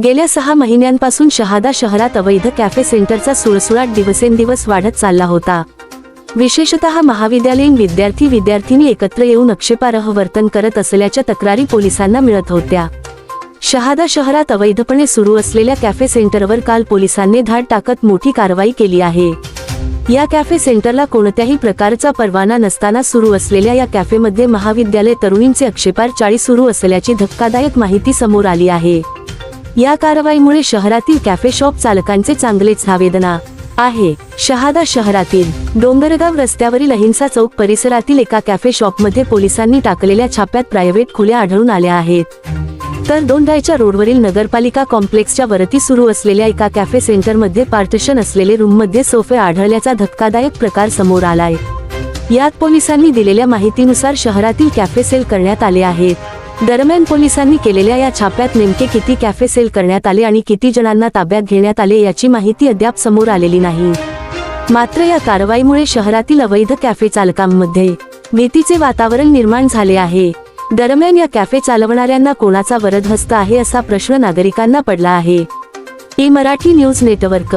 गेल्या सहा महिन्यांपासून शहादा शहरात अवैध कॅफे सेंटरचा सुळसुळाट दिवसेंदिवस वाढत चालला होता. विशेषतः महाविद्यालयीन विद्यार्थी विद्यार्थिनी एकत्र येऊन आक्षेपार्ह वर्तन करत असल्याच्या तक्रारी पोलिसांना मिळत होत्या. शहादा शहरात अवैधपणे सुरू असलेल्या कॅफे सेंटरवर काल पोलिसांनी धाड टाकत मोठी कारवाई केली आहे. या कॅफे सेंटरला कोणत्याही प्रकारचा परवाना नसताना सुरू असलेल्या या कॅफेमध्ये महाविद्यालय तरुणींचे आक्षेपार चाळी सुरू असल्याची धक्कादायक माहिती समोर आली आहे. या कारवाईमुळे शहरातील कॅफे शॉप चालकांचे चांगलेच आवेदना आहे. शहादा शहरातील डोंगरगाव रस्त्यावरील अहिंसा चौक परिसरातील एका कॅफे शॉपमध्ये पोलिसांनी टाकलेल्या छाप्यात प्रायव्हेट खुल्या आढळून आल्या आहेत. तर दोंडायच्या रोडवरील नगरपालिका कॉम्प्लेक्सच्या वरती सुरू असलेल्या एका कॅफे सेंटरमध्ये पार्टिशन असलेले रूममध्ये सोफे आढळल्याचा धक्कादायक प्रकार समोर आलाय. यात पोलिसांनी दिलेल्या माहितीनुसार शहरातील कॅफे सेल करण्यात आले आहेत. दरम्यान पोलिसांनी केलेल्या या छाप्यात नेमके किती कॅफे सेल करण्यात आले आणि किती जणांना ताब्यात घेण्यात आले याची माहिती अद्याप समोर आलेली नाही. मात्र या कारवाईमुळे शहरातील अवैध कॅफे चालकांमध्ये भीतीचे वातावरण निर्माण झाले आहे. दरम्यान या कॅफे चालवणाऱ्यांना कोणाचा वरदहस्त आहे असा प्रश्न नागरिकांना पडला आहे. E Marathi news network.